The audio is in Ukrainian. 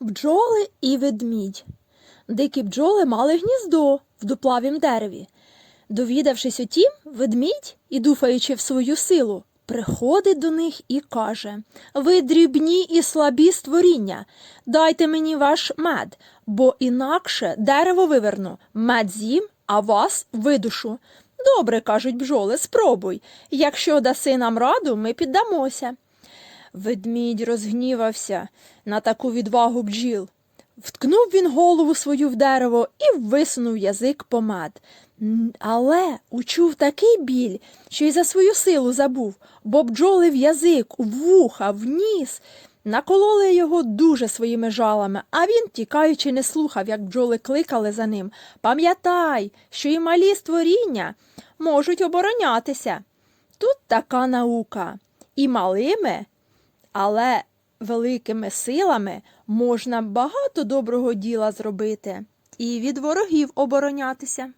Бджоли і ведмідь. Дикі бджоли мали гніздо в дуплавім дереві. Довідавшись отім, ведмідь, і дуфаючи в свою силу, приходить до них і каже Ви дрібні і слабі створіння, дайте мені ваш мед, бо інакше дерево виверну, мед з'їм, а вас видушу. Добре, кажуть бджоли, спробуй. Якщо даси нам раду, ми піддамося. Ведмідь розгнівався на таку відвагу бджіл. Вткнув він голову свою в дерево і висунув язик по мед. М, Але учув такий біль, що й за свою силу забув, бо бджоли в язик, в вуха, в ніс. Накололи його дуже своїми жалами, а він, тікаючи, не слухав, як бджоли кликали за ним. Пам'ятай, що і малі створіння можуть оборонятися. Тут така наука. І малими але великими силами можна багато доброго діла зробити і від ворогів оборонятися.